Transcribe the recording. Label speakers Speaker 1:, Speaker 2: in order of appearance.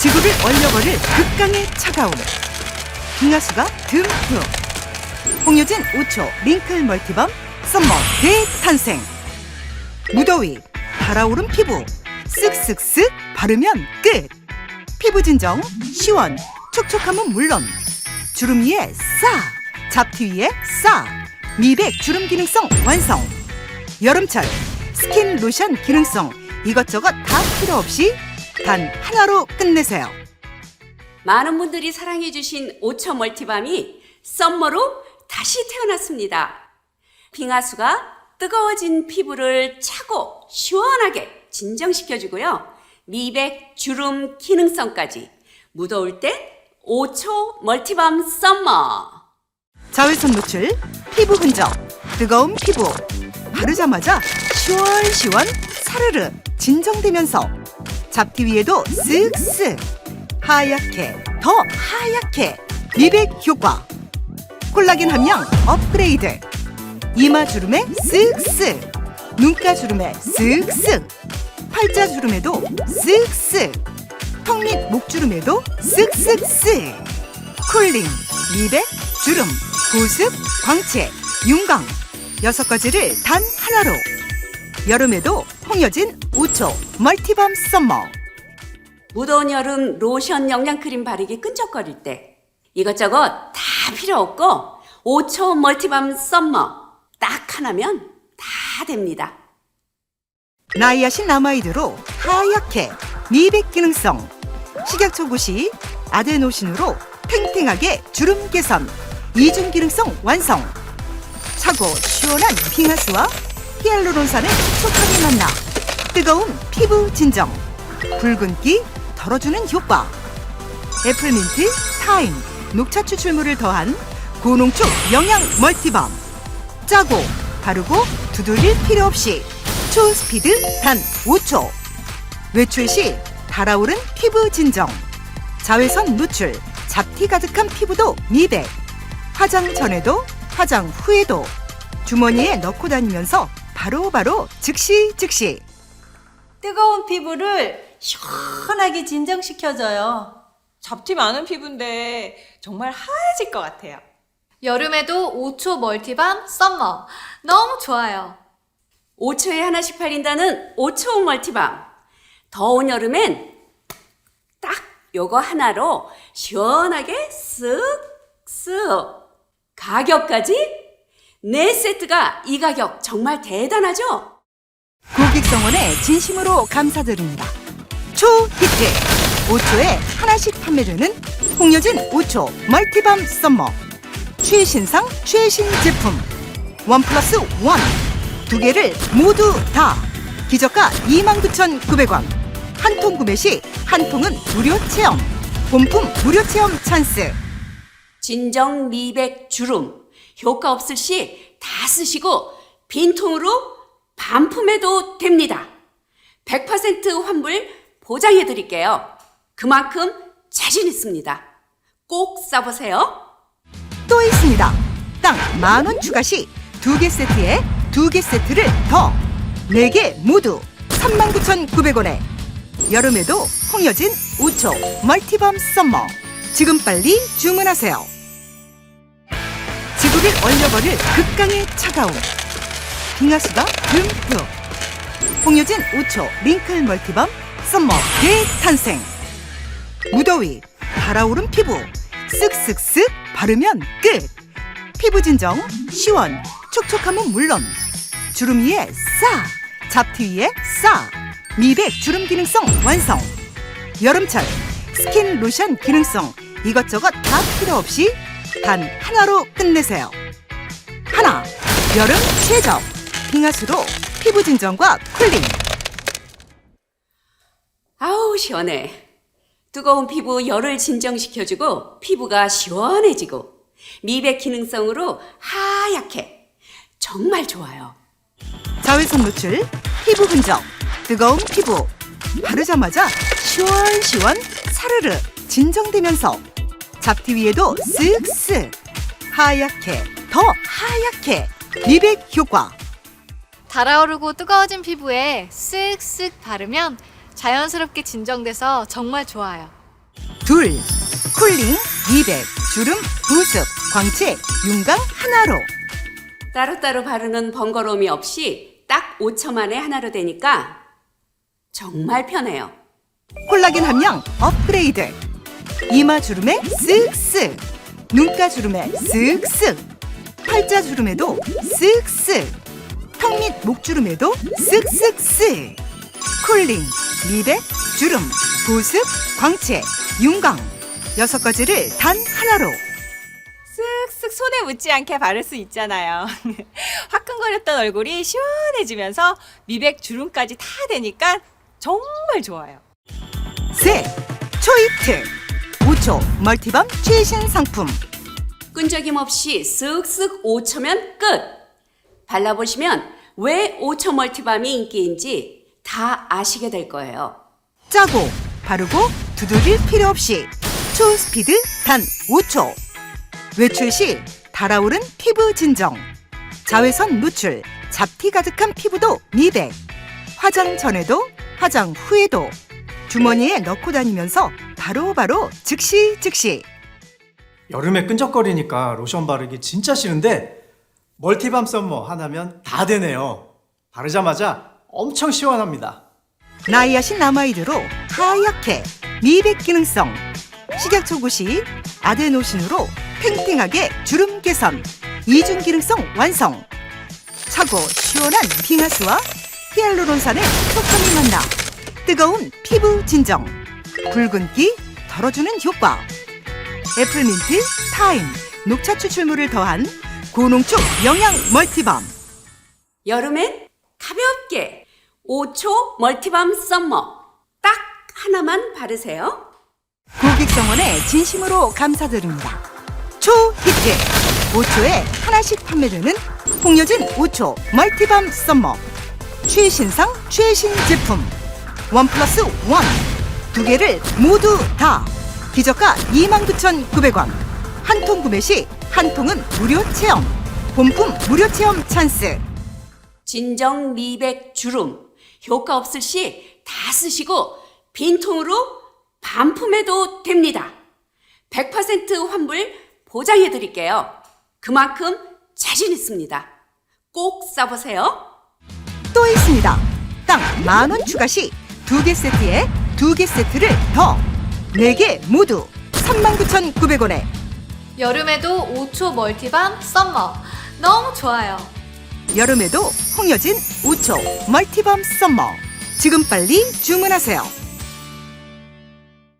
Speaker 1: 지구를 얼려버릴 극강의 차가움. 빙하수가 듬뿍 홍효진 5초 링클 멀티밤 썸머 대탄생. 무더위 달아오른 피부. 쓱쓱쓱 바르면 끝. 피부 진정 시원 촉촉함은 물론. 주름 위에 싸. 잡티 위에 싸. 미백 주름 기능성 완성. 여름철 스킨 로션 기능성. 이것저것 다 필요 없이 단 하나로 끝내세요
Speaker 2: 많은 분들이 사랑해주신 5초 멀티밤이 썸머로 다시 태어났습니다. 빙하수가 뜨거워진 피부를 차고 시원하게 진정시켜주고요. 미백, 주름, 기능성까지 무더울 때 5초 멀티밤 썸머.
Speaker 1: 자외선 노출 피부 흔적 뜨거운 피부 바르자마자 시원시원 사르르 진정되면서 잡티 위에도 쓱쓱. 하얗게 더 하얗게. 미백 효과. 콜라겐 함량 업그레이드. 이마 주름에 쓱쓱. 눈가 주름에 쓱쓱. 팔자 주름에도 쓱쓱. 턱 및 목 주름에도 쓱쓱쓱. 쿨링, 미백, 주름, 보습, 광채, 윤광 여섯 가지를 단 하나로. 여름에도 홍여진 5초 멀티밤 썸머
Speaker 2: 무더운 여름 로션 영양크림 바르기 끈적거릴 때 이것저것 다 필요 없고 5초 멀티밤 썸머 딱 하나면 다 됩니다.
Speaker 1: 나이아신 아마이드로 하얗게 미백 기능성 식약처 고시 아데노신으로 탱탱하게 주름 개선 이중 기능성 완성 차고 시원한 빙하수와 히알루론산을 촉촉하게 만나 뜨거운 피부 진정 붉은기 덜어주는 효과 애플민트, 타임, 녹차 추출물을 더한 고농축 영양 멀티밤. 짜고 바르고 두들릴 필요 없이 초스피드 단 5초. 외출 시 달아오른 피부 진정 자외선 노출 잡티 가득한 피부도 미백. 화장 전에도 화장 후에도 주머니에 넣고 다니면서 바로 바로 즉시 즉시
Speaker 3: 뜨거운 피부를 시원하게 진정시켜줘요.
Speaker 4: 잡티 많은 피부인데 정말 하얘질 것 같아요.
Speaker 5: 여름에도 5초 멀티밤 썸머. 너무 좋아요.
Speaker 2: 5초에 하나씩 팔린다는 5초 멀티밤. 더운 여름엔 딱 요거 하나로 시원하게 쓱쓱. 가격까지 네 세트가 이 가격 정말 대단하죠?
Speaker 1: 고객성원에 진심으로 감사드립니다. 초히트. 5초에 하나씩 판매되는 홍여진 5초 멀티밤 썸머. 최신상 최신 제품. 원 플러스 원. 두 개를 모두 다 기저가 29,900원. 한 통 구매 시 한 통은 무료 체험. 본품 무료 체험 찬스.
Speaker 2: 진정 미백 주름 효과 없을 시 다 쓰시고 빈통으로 반품해도 됩니다. 100% 환불 보장해 드릴게요. 그만큼 자신 있습니다. 꼭 써보세요.
Speaker 1: 또 있습니다. 땅 만 원 추가 시 두 개 세트에 두 개 세트를 더 네 개 모두 39,900원에 여름에도 홍여진 5초 멀티밤 썸머 지금 빨리 주문하세요. 지구를 얼려버릴 극강의 차가움. 빙하수가 듬뿍 홍여진 5초 링클 멀티밤 썸머 대탄생. 무더위 달아오른 피부. 쓱쓱쓱 바르면 끝. 피부 진정 시원 촉촉함은 물론. 주름 위에 싸. 잡티 위에 싸. 미백 주름 기능성 완성. 여름철 스킨 로션 기능성. 이것저것 다 필요 없이 단 하나로 끝내세요. 하나 여름 최적 빙하수로 피부 진정과 쿨링.
Speaker 2: 아우 시원해. 뜨거운 피부 열을 진정시켜주고 피부가 시원해지고 미백 기능성으로 하얗게. 정말 좋아요.
Speaker 1: 자외선 노출, 피부 흔적, 뜨거운 피부. 바르자마자 시원시원 사르르 진정되면서 잡티 위에도 쓱쓱 하얗게 더 하얗게. 미백 효과.
Speaker 5: 달아오르고 뜨거워진 피부에 쓱쓱 바르면 자연스럽게 진정돼서 정말 좋아요.
Speaker 1: 둘 쿨링 200 주름 보습 광채 윤광 하나로.
Speaker 2: 따로따로 바르는 번거로움이 없이 딱 5초 만에 하나로 되니까 정말 편해요.
Speaker 1: 콜라겐 함량 업그레이드 이마 주름에 쓱쓱 눈가 주름에 쓱쓱 팔자 주름에도 쓱쓱 턱 밑 목 주름에도 쓱쓱쓱 쿨링 미백 주름 보습 광채 윤광 여섯 가지를 단 하나로
Speaker 4: 쓱쓱 손에 묻지 않게 바를 수 있잖아요. 화끈거렸던 얼굴이 시원해지면서 미백 주름까지 다 되니까 정말 좋아요.
Speaker 1: 셋 초이트 5초 멀티밤 최신 상품.
Speaker 2: 끈적임 없이 쓱쓱 5초면 끝! 발라보시면 왜 5초 멀티밤이 인기인지 다 아시게 될 거예요.
Speaker 1: 짜고 바르고 두들길 필요 없이 초스피드 단 5초. 외출 시 달아오른 피부 진정. 자외선 노출 잡티 가득한 피부도 미백. 화장 전에도 화장 후에도. 주머니에 넣고 다니면서 바로 바로 즉시 즉시.
Speaker 6: 여름에 끈적거리니까 로션 바르기 진짜 싫은데 멀티밤 썸머 하나면 다 되네요. 바르자마자 엄청 시원합니다.
Speaker 1: 나이아신 남아이드로 하얗게 미백 기능성. 식약처 고시 아데노신으로 탱탱하게 주름 개선. 이중 기능성 완성. 차고 시원한 빙하수와 히알루론산의 촉감이 만나 뜨거운 피부 진정 붉은기 덜어주는 효과. 애플민트 타임. 녹차 추출물을 더한 고농축 영양 멀티밤.
Speaker 2: 여름엔 가볍게 5초 멀티밤 썸머. 딱 하나만 바르세요.
Speaker 1: 고객성원에 진심으로 감사드립니다. 초히트 5초에 하나씩 판매되는 홍여진 5초 멀티밤 썸머. 최신상 최신 제품. 원 플러스 원 두 개를 모두 다 기저가 29,900원 한 통 구매 시 한 통은 무료 체험 본품 무료 체험 찬스
Speaker 2: 진정 미백 주름 효과 없을 시 다 쓰시고 빈통으로 반품해도 됩니다. 100% 환불 보장해 드릴게요. 그만큼 자신 있습니다. 꼭 써보세요.
Speaker 1: 또 있습니다. 딱 만 원 추가 시 두 개 세트에 두 개 세트를 더 네 개 모두 39,900원에
Speaker 5: 여름에도 5초 멀티밤 썸머. 너무 좋아요.
Speaker 1: 여름에도 홍여진 5초 멀티밤 썸머 지금 빨리 주문하세요.